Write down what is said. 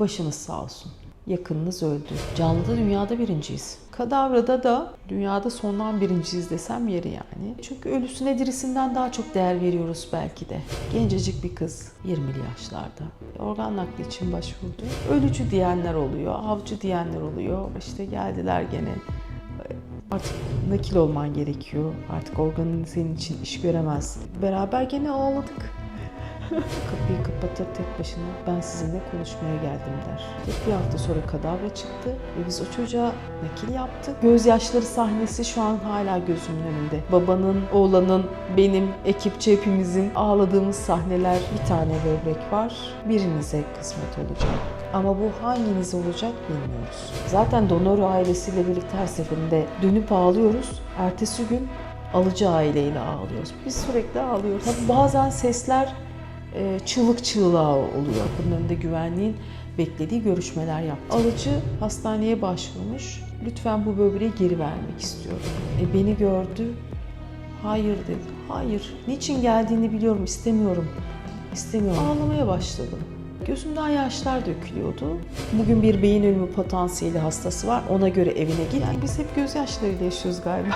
Başınız sağ olsun. Yakınınız öldü. Canlıda dünyada birinciyiz. Kadavrada da dünyada sondan birinciyiz desem yeri yani. Çünkü ölüsüne dirisinden daha çok değer veriyoruz belki de. Gencecik bir kız 20'li yaşlarda. Organ nakli için başvurdu. Ölücü diyenler oluyor, avcı diyenler oluyor. İşte geldiler gene Artık nakil olman gerekiyor. Artık organın senin için iş göremez. Beraber gene ağladık. Kapıyı kapatır tek başına ben sizinle konuşmaya geldim der. Bir hafta sonra kadavra çıktı ve biz o çocuğa nakil yaptık. Gözyaşları sahnesi şu an hala gözümün önünde. Babanın, oğlanın, benim, ekipçe hepimizin ağladığımız sahneler bir tane böbrek var. Birinize kısmet olacak. Ama bu hanginiz olacak bilmiyoruz. Zaten donör ailesiyle birlikte her seferinde dönüp ağlıyoruz. Ertesi gün alıcı aileyle ağlıyoruz. Biz sürekli ağlıyoruz. Tabii bazen sesler çığlık çığlığa oluyor. Bunun önünde güvenliğin beklediği görüşmeler yaptı. Alıcı hastaneye başvurmuş. Lütfen bu böbreği geri vermek istiyorum. E, beni gördü. Hayır dedi. Hayır. Niçin geldiğini biliyorum. istemiyorum. İstemiyorum. Ağlamaya başladım. Gözümden yaşlar dökülüyordu. Bugün bir beyin ölümü potansiyeli hastası var. Ona göre evine git. Yani biz hep gözyaşlarıyla yaşıyoruz galiba.